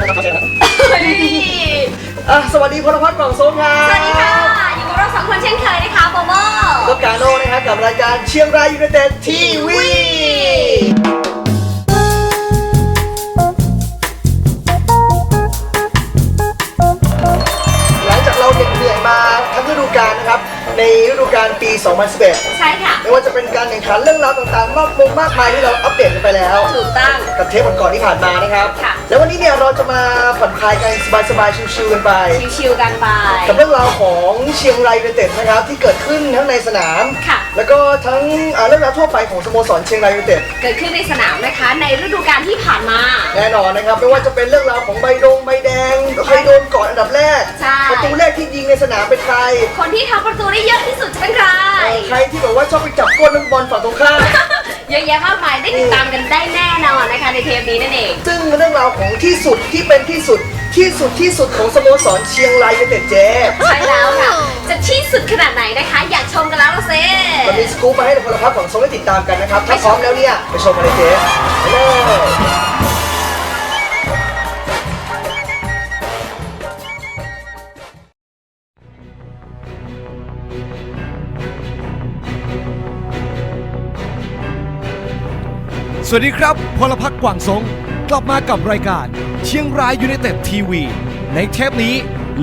ตัวจังเลยอะเฮ้ยอะสวัสดีพลพัฒน์กล่องโซมครับสวัสดีค่ะ อยู่กับเราสองคนเช่นเคยนะคะโบโบกับกาโน่นะครับกับรายการเชียงรายยูไนเต็ดทีวีหลังจากเราเหน็ดเหนื่อยมาทั้งฤดูกาลนะครับ ในฤดูกาลปี 2011 ใช่ค่ะ ไม่ว่าจะเป็นการแข่งขันเรื่องราวต่างๆ มากมงมากมายที่เราอัปเดตกันไปแล้ว ถูกต้อง กับเทปก่อนๆที่ผ่านมานะครับ ค่ะ แล้ววันนี้เนี่ยเราจะมาผ่อนคลายกันสบายๆชิวๆกันไป ชิวๆกันไป กับเรื่องราวของเชียงรายยูไนเต็ดนะครับที่เกิดขึ้นทั้งในสนาม ค่ะ แล้วก็ทั้งอ่าเรื่องราวทั่วไปของสโมสรเชียงรายยูไนเต็ดเกิดขึ้นในสนามนะคะ ในฤดูกาลที่ผ่านมา แน่นอนนะครับไม่ว่าจะเป็นเรื่องราวของใบดงใบแดงใครโดนก่อนอันดับแรกใช่ ประตูแรกที่ยิงในสนามเป็นใครคนที่ทำประตูได้เยอะที่สุดจะเป็นใคร ใครที่แบบว่าชอบไปจับก้นนักบอลฝั่งตรงข้าม เยอะแยะมากมายได้ติดตามกันได้แน่นอนนะคะในเทปนี้นั่นเอง ซึ่งเรื่องราวของที่สุดที่เป็นที่สุดที่สุดที่สุดของสโมสรเชียงรายยูไนเต็ดเจ๊ใช่แล้วค่ะจะที่สุดขนาดไหนนะคะ อยากชมกันแล้วละเซ่เรามีสกู๊ปมาให้ในพลพัฒน์ของทรงได้ติดตามกันนะครับถ้าพร้อมแล้วเนี่ยไปชมกันเลยเจ๊ไปเลย สวัสดีครับ พลพักกวางซงกลับมากับรายการ เชียงรายยูไนเต็ดทีวี ในเทปนี้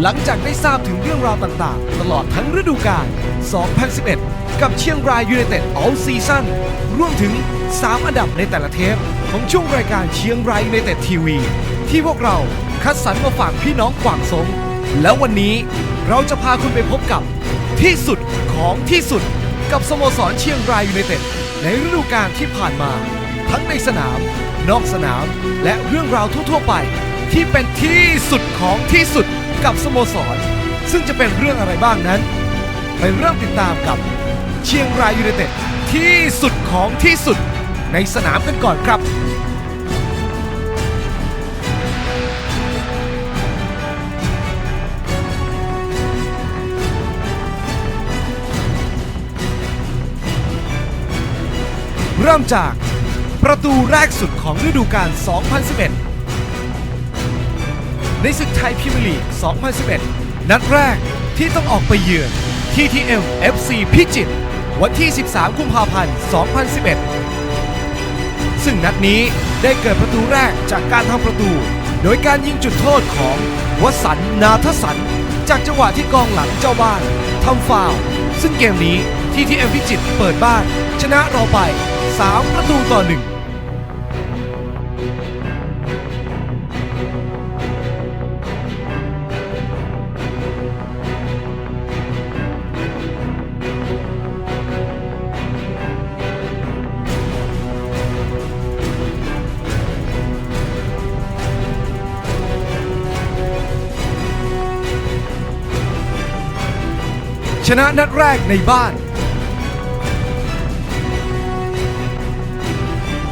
หลังจากได้ทราบถึงเรื่องราวต่างๆ ตลอดทั้งฤดูกาล 2011 กับเชียงรายยูไนเต็ด All Season รวมถึง 3 อันดับในแต่ละเทป ของช่วงรายการเชียงรายยูไนเต็ดทีวี ที่พวกเราคัดสรรมาฝากพี่น้องกวางซงแล้ววันนี้เราจะพาคุณไปพบกับ ที่สุดของที่สุดกับสโมสรเชียงรายยูไนเต็ดในฤดูกาลที่ผ่านมา ทั้งในสนาม นอกสนาม และเรื่องราวทั่วๆไป ที่เป็นที่สุดของที่สุดกับสโมสร ซึ่งจะเป็นเรื่องอะไรบ้างนั้น ไปเริ่มติดตามกับเชียงรายยูไนเต็ดที่สุดของที่สุดในสนามกันก่อนครับเริ่มจาก ประตูแรกสุดของฤดูกาล 2011 ในศึกไทยพรีเมียร์ลีก 2011 นัดแรกที่ต้องออกไปเยือน TTM FC พิจิตรวันที่ 13 กุมภาพันธ์ 2011 ซึ่งนัดนี้ได้เกิดประตูแรกจากการทำประตู โดยการยิงจุดโทษของวสันนาทสัน จากจังหวะที่กองหลังเจ้าบ้านทำฟาวซึ่งเกมนี้ TTM พิจิตรเปิดบ้าน ชนะเราไป 3 ประตูต่อ 1 ชนะนัดแรกในบ้าน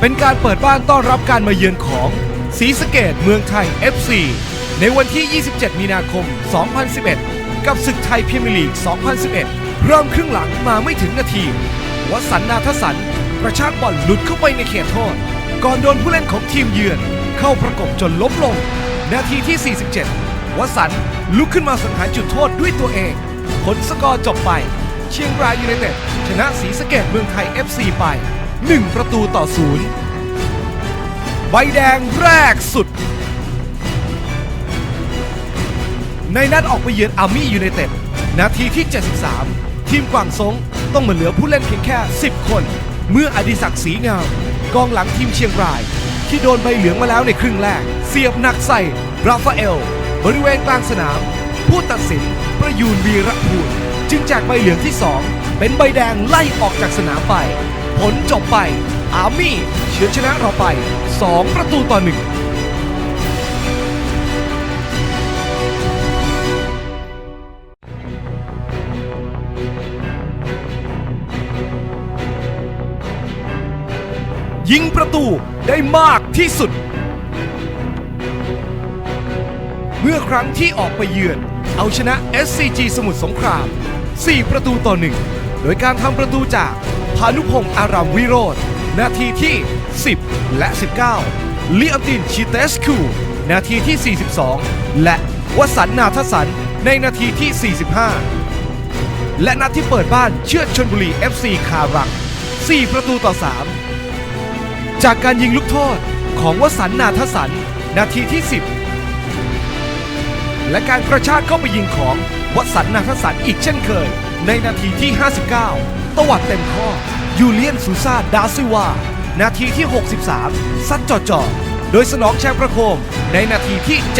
เป็นการเปิดบ้านต้อนรับการมาเยือนของศรีสะเกดเมืองไทย FC ในวันที่ 27 มีนาคม 2011 กับศึกไทยพรีเมียร์ลีก 2011 เริ่มครึ่งหลังมาไม่ถึงนาทีวสันนาทสันกระชากบอลหลุดเข้าไปในเขตโทษ ก่อนโดนผู้เล่นของทีมเยือน เข้าประกบจนล้มลง นาทีที่ 47 วสันลุกขึ้นมาสังหารจุดโทษด้วยตัวเอง ผลสกอร์จบไป เชียงรายยูไนเต็ดชนะศรีสะเกดเมืองไทย FC ไป 1 ประตูต่อศูนย์ใบแดงแรกสุด ในนัดออกไปเยือนอาร์มี่ยูไนเต็ดนาทีที่ 73 ทีมกวางซงต้องมาเหลือผู้เล่นเพียงแค่ 10 คน เมื่ออดิศักดิ์ศรีงามกองหลังทีมเชียงราย ที่โดนใบเหลืองมาแล้วในครึ่งแรก เสียบหนักใส่ราฟาเอล บริเวณกลางสนาม ผู้ตัดสินประยูนวีระภูลจึงแจกใบเหลืองที่ 2 เป็นใบแดงไล่ออกจากสนามไป ผลจบไป อาร์มี่เฉือนชนะเราไป 2 ประตูต่อหนึ่งยิงประตูได้มากที่สุด เมื่อครั้งที่ออกไปเยือน เอาชนะ SCG สมุทรสงคราม 4 ประตูต่อ 1 โดยการทำประตูจาก พานุพงศ์อารามวิโรธนาทีที่ 10 และ 19ลิออตินชิเตสคูนาทีที่ 42 และวสันนาทสันในนาทีที่ 45 และนัดที่เปิดบ้านเชือดชนบุรี FC คารัง 4 ประตูต่อ 3 จากการยิงลูกโทษของวสันนาทสันนาทีที่ 10 และการกระชากเข้าไปยิงของวสันนาทสันอีกเช่นเคย ในนาทีที่ 59 ตวัดเต็มข้อ ยูเลียนซูซาดาซิวา นาทีที่ 63 ซัดจ่อจ่อโดยสนองแชมป์ประโคมในนาทีที่ 79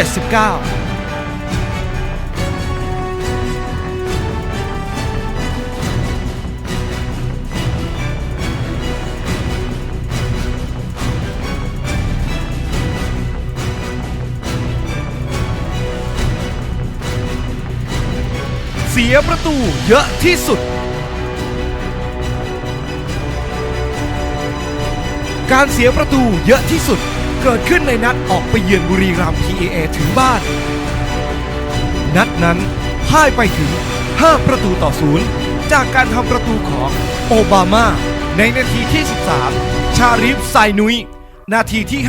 เสียประตูเยอะที่สุด การเสียประตูเยอะที่สุด เกิดขึ้นในนัดออกไปเยือนบุรีรัมย์ PAA ถึงบ้าน นัดนั้นพ่ายไปถึง 5 ประตูต่อศูนย์จากการทำประตูของโอบามา ในนาทีที่ 13 ชาริฟไซนุย นาทีที่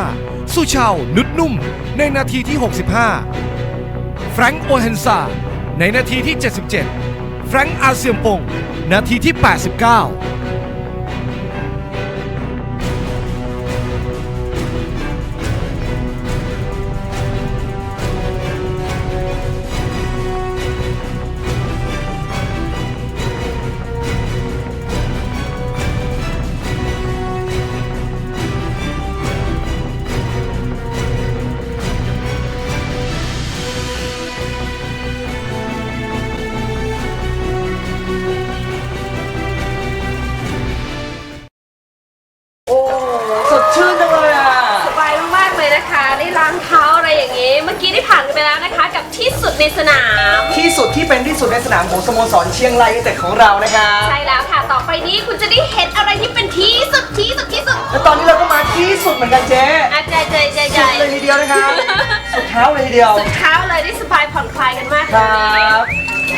55 สุชาวนุดนุ่ม ในนาทีที่ 65 แฟรงค์โอเฮนซา ในนาทีที่ 77 แฟรงค์อาเซียมปง นาทีที่ 89 ในสนาม ที่สุดที่เป็นที่สุดในสนามของสโมสรเชียงรายยูไนเต็ดของเรานะครับใช่แล้วค่ะ ต่อไปนี้คุณจะได้เห็นอะไรที่เป็นที่สุดที่สุดที่สุดและตอนนี้เราก็มาที่สุดเหมือนกันเจ๊อาใจใจใจใจสุดเลยทีเดียวนะครับ สุดเท้าเลยทีเดียวสุดเท้าเลยได้สบายผ่อนคลายกันมากคเลรัยบ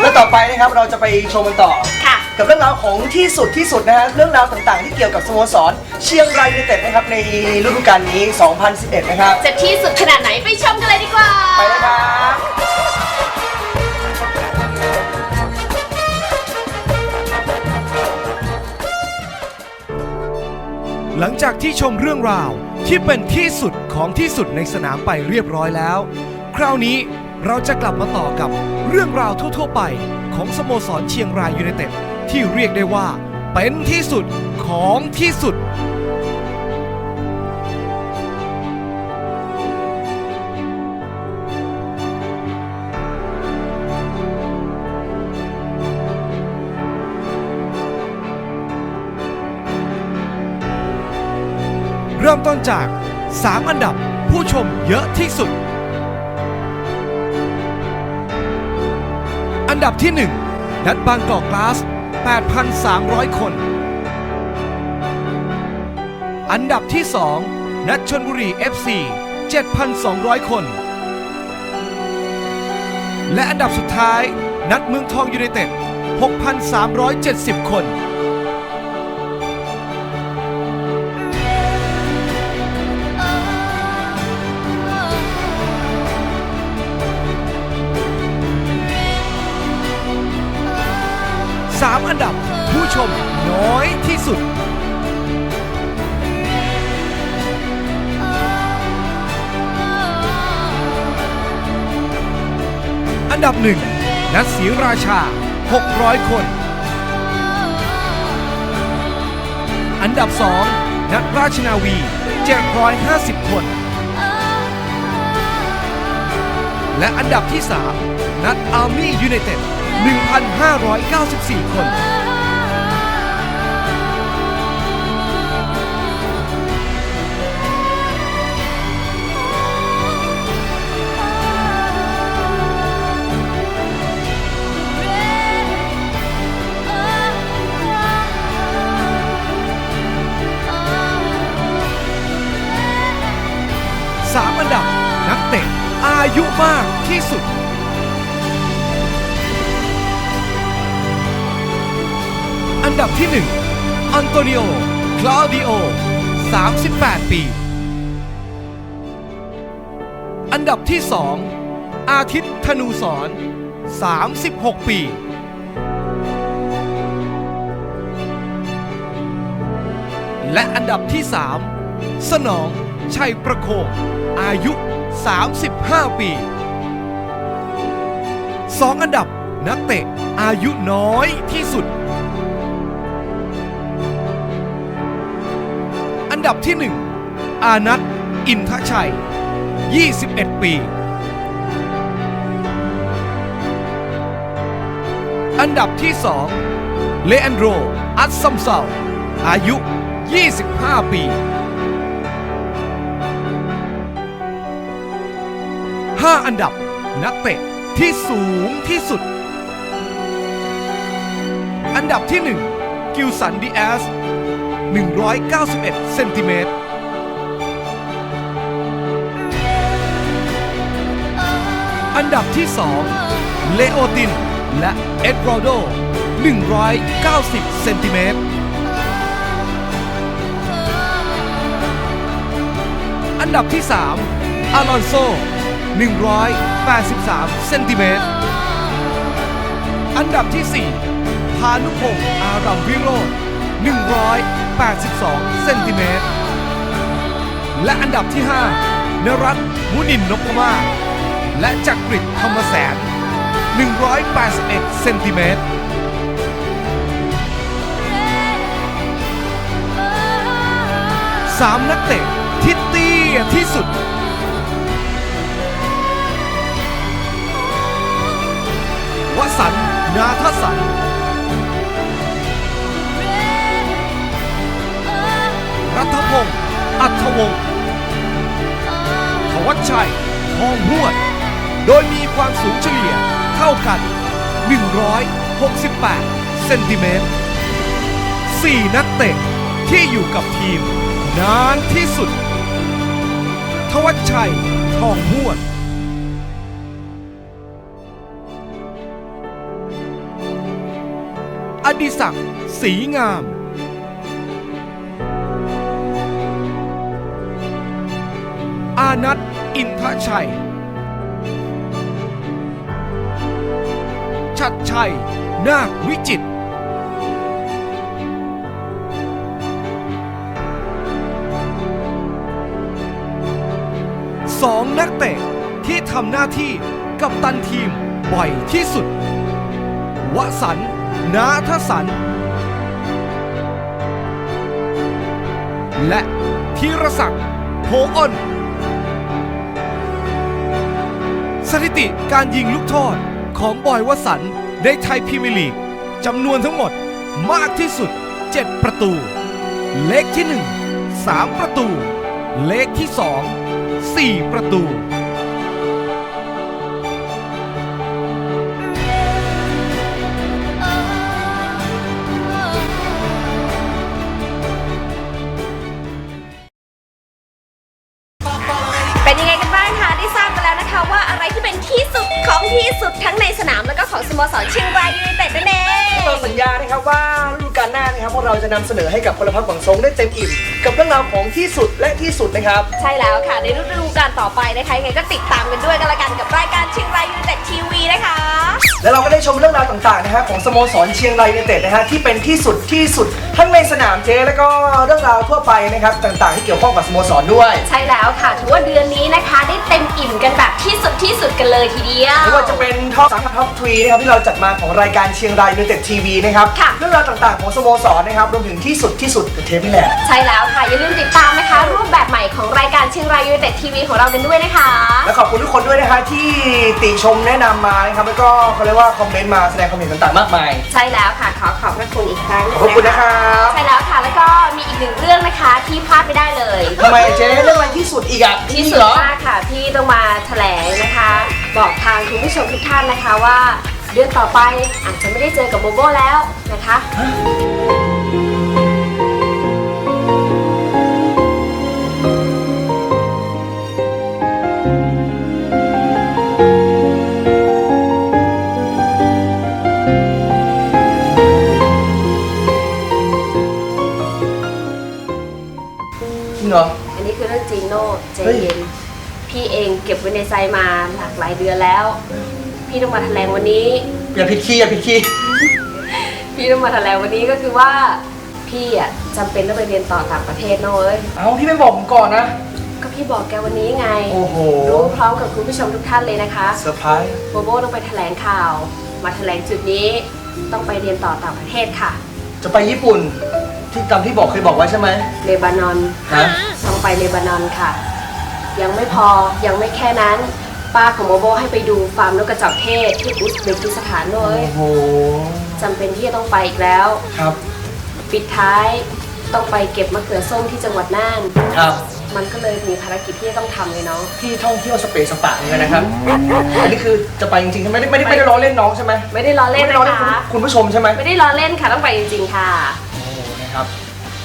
แล้วต่อไปนะครับเราจะไปชมกันต่อ ค่ะ กับเรื่องราวของที่สุดที่สุดนะฮะเรื่องราวต่างๆ ที่เกี่ยวกับสโมสรเชียงรายยูไนเต็ดนะครับในฤดูกาลนี้ 2011 นะครับ จะที่สุดขนาดไหนไปชมกันเลยดีกว่า ไปเลยครับ หลังจากที่ชมเรื่องราวที่เป็นที่สุดของที่สุดในสนามไปเรียบร้อยแล้ว คราวนี้เราจะกลับมาต่อกับเรื่องราวทั่ว ๆ ไปของสโมสรเชียงรายยูไนเต็ดที่เรียกได้ว่าเป็นที่สุดของที่สุด เริ่มต้นจาก 3 อันดับผู้ชมเยอะที่สุด อันดับที่ 1 นัดบางกอกกลาส 8,300 คน อันดับที่ 2 นัดชนบุรี FC 7,200 คน และอันดับสุดท้าย นัดเมืองทองยูไนเต็ด 6,370 คน ชมน้อยที่สุด อันดับ1นัดศรีราชา 600 คน อันดับ2นัดราชนาวี 750 คน และอันดับที่ 3 นัดอาร์มี่ยูไนเต็ด 1,594 คน มากที่สุด อันดับที่1อันโตนิโอ คลาดิโอ 38 ปี อันดับที่2อาทิตย์ธนูสอน 36 ปี และอันดับที่3สนองชัยประโคมอายุ 35 ปีสองอันดับนักเตะอายุน้อยที่สุด อันดับที่ 1 อานัทอินทชัย 21 ปี อันดับที่ 2 เลอันโดร อัตซัมเซาอายุ 25 ปี 5 อันดับ นักเตะที่สูงที่สุด อันดับที่ 1 กิลสันดีแอส 191 เซนติเมตร อันดับที่ 2 เลโอติน และเอ็ดโรโด 190 เซนติเมตร อันดับที่ 3อารอนโซ 183 เซนติเมตร อันดับที่ 4 พานุพงศ์อารัมวิโรจน์182 เซนติเมตร และอันดับที่ 5 นรัตมุนินนพมาศและจักริดธรรมแสน 181 เซนติเมตรสามนักเตะที่เตี้ยที่สุด นาทสันรัฐพงศ์อัธวงศ์ธวัชชัย ทองหวด โดยมีความสูงเฉลี่ยเท่ากัน 168 เซนติเมตร 4 นักเตะที่อยู่กับทีม นานที่สุด ทวัชชัย ทองหวด อดิศักดิ์ศรีงามอานัทอินทชัย ชัดชัย นาควิจิต สองนักเตะที่ทำหน้าที่กับตันทีมบ่อยที่สุด วสันต์ นาทสัน และธีรศักดิ์โพอ้น สถิติการยิงลูกโทษของบอยวสันในไทยพรีเมียร์ลีกจำนวนทั้งหมดมากที่สุด 7 ประตู เลขที่ 1 3 ประตู เลขที่ 2 4 ประตู ที่สุดทั้งในสนามแล้วก็ของสโมสรเชียงรายยูไนเต็ดนั่นเอง เราสัญญานะครับว่าฤดูกาลหน้านะครับพวกเราจะนำเสนอให้กับพลพักหวังซงได้เต็มอิ่มกับเรื่องราวของที่สุดและที่สุดนะครับ ใช่แล้วค่ะ ในฤดูกาลต่อไปนะคะยังไงก็ติดตามกันด้วยกันละกันกับรายการเชียงรายยูไนเต็ดทีวีนะคะ และเราก็ได้ชมเรื่องราวต่างๆนะฮะของสโมสรเชียงรายยูไนเต็ดนะฮะที่เป็นที่สุดที่สุดทั้งในสนามเจแล้วก็เรื่องราวทั่วไปนะครับต่างๆ ที่เกี่ยวข้องกับสโมสรด้วยใช่แล้วค่ะถือว่าเดือนนี้นะคะ ได้เต็มอิ่มกันแบบที่สุดที่สุดกันเลยทีเดียว ไม่ว่าจะเป็นท็อปสามท็อปทรีนะครับที่เราจัดมาของรายการเชียงรายยูไนเต็ดทีวีนะครับค่ะ เรื่องราวต่างๆของสโมสรนะครับรวมถึงที่สุดที่สุดกับเทปนี่แหละ ใช่แล้วค่ะ อย่าลืมติดตามนะคะ รูปแบบใหม่ของรายการเชียงรายยูไนเต็ดทีวีของเรากันด้วยนะคะ และขอบคุณทุกคนด้วยนะคะที่ติชมแนะนำมานะครับแล้วก็เขาเรียกว่าคอมเมนต์มาแสดงความเห็นต่างๆ มากมาย ใช่แล้วค่ะ ขอขอบพระคุณอีกครั้งหนึ่งขอบคุณนะครับ ใช่แล้วค่ะ แล้วก็มีอีกหนึ่งเรื่องนะคะที่พลาดไม่ได้เลย ทำไมเจ๊เรื่องอะไรที่สุดอีกอะที่สุดเหรอมากค่ะที่ต้องมาแถลงนะคะ บอกทางคุณผู้ชมทุกท่านนะคะว่า เดือนต่อไปอาจจะไม่ได้เจอกับโบโบแล้วนะคะ จริงเหรอ อันนี้คือเรื่องจริงโน่ใจเฮ้ยเย็น พี่เองเก็บไว้ในใจมาหลากหลายเดือนแล้ว พี่ต้องมาแถลงวันนี้ อย่าผิดคีย์อย่าผิดคีย์พี่ต้องมาแถลงวันนี้ก็คือว่าพี่อะจำเป็นต้องไปเรียนต่อต่างประเทศนะเว้ยเอาพี่ไม่บอกผมก่อนนะ ก็พี่บอกแกวันนี้ไงโอ้โหรู้พร้อมกับคุณผู้ชมทุกท่านเลยนะคะเซอร์ไพรส์โบโบต้องไปแถลงข่าว มาแถลงจุดนี้ต้องไปเรียนต่อต่างประเทศค่ะ จะไปญี่ปุ่นที่ตามที่บอกเคยบอกไว้ใช่ไหมเลบานอนฮะต้องไปเลบานอนค่ะ ยังไม่พอยังไม่แค่นั้น ป้าของโบโบให้ไปดูฟาร์มนกกระจอกเทศที่อุซเบกิสถานด้วยโอ้โหจำเป็นที่จะต้องไปอีกแล้ว ครับ ปิดท้ายต้องไปเก็บมะเขือส้มที่จังหวัดน่าน ครับ มันก็เลยมีภารกิจที่จะต้องทำเลยเนาะพี่ท่องเที่ยวสเปซสปะเหมือนกันนะครับอันนี้คือจะไปจริงๆใช่ไหมไม่ได้ไม่ได้ไม่ได้ล้อเล่นน้องใช่ไหมไม่ได้ล้อเล่นไม่ได้ล้อเล่นนะคุณคะคุณผู้ชมใช่ไหมไม่ได้ล้อเล่นค่ะต้องไปจริงๆค่ะ โอ้นะครับ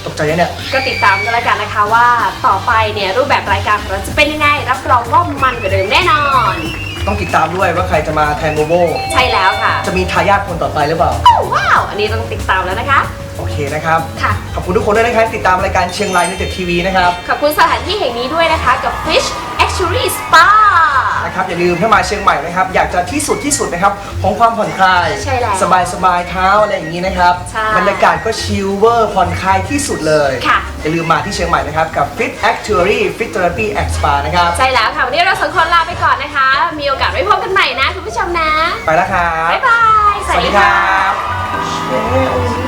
ตกใจนะเนี่ย ก็ติดตามกันแล้วกันนะคะว่าต่อไปเนี่ยรูปแบบรายการของเราจะเป็นยังไง รับรองว่ามันกว่าเดิมแน่นอน ต้องติดตามด้วยว่าใครจะมาแทนโบโบ ใช่แล้วค่ะจะมีทายาทคนต่อไปหรือเปล่า โอ้ว้าว อันนี้ต้องติดตามแล้วนะคะ โอเคนะครับ ค่ะ ขอบคุณทุกคนด้วยนะครับติดตามรายการเชียงรายในเต็ดทีวีนะครับ ขอบคุณสถานที่แห่งนี้ด้วยนะคะกับ Fish Actuary Spa นะครับอย่าลืมถ้ามาเชียงใหม่นะครับ อยากจะที่สุดที่สุดนะครับของความผ่อนคลาย ใช่แล้วสบายสบายๆเท้าอะไรอย่างนี้นะครับใช่บรรยากาศก็ชิลเวอร์ผ่อนคลายที่สุดเลยค่ะ อย่าลืมมาที่เชียงใหม่นะครับกับ Fit Actuary Fit Therapy and Spa นะครับใช่แล้วค่ะ วันนี้เราสองคนลาไปก่อนนะคะ มีโอกาสไว้พบกันใหม่นะ คุณผู้ชมนะ ไปแล้วครับบ๊ายบาย สวัสดีครับ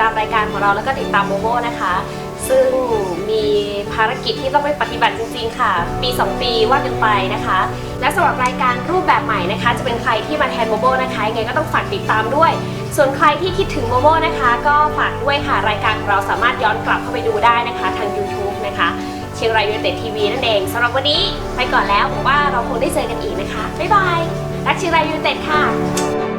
ตามรายการของเราแล้วก็ติดตามโมโมนะคะ ซึ่งมีภารกิจที่ต้องไปปฏิบัติจริง ๆ ค่ะ ปี 2 ปีว่ากันไปนะคะ และสำหรับรายการรูปแบบใหม่นะคะ จะเป็นใครที่มาแทนโมโมนะคะยังไงก็ต้องฝากติดตามด้วย ส่วนใครที่คิดถึงโมโมนะคะ ก็ฝากด้วยค่ะรายการของเราสามารถย้อนกลับเข้าไปดูได้นะคะ ทาง YouTube นะคะเชียงรายยูเนเต็ดทีวีนั่นเองสำหรับวันนี้ไปก่อนแล้วผมว่าเราคงได้เจอกันอีกนะคะบ๊ายบายรักเชียงรายยูเนเต็ดค่ะ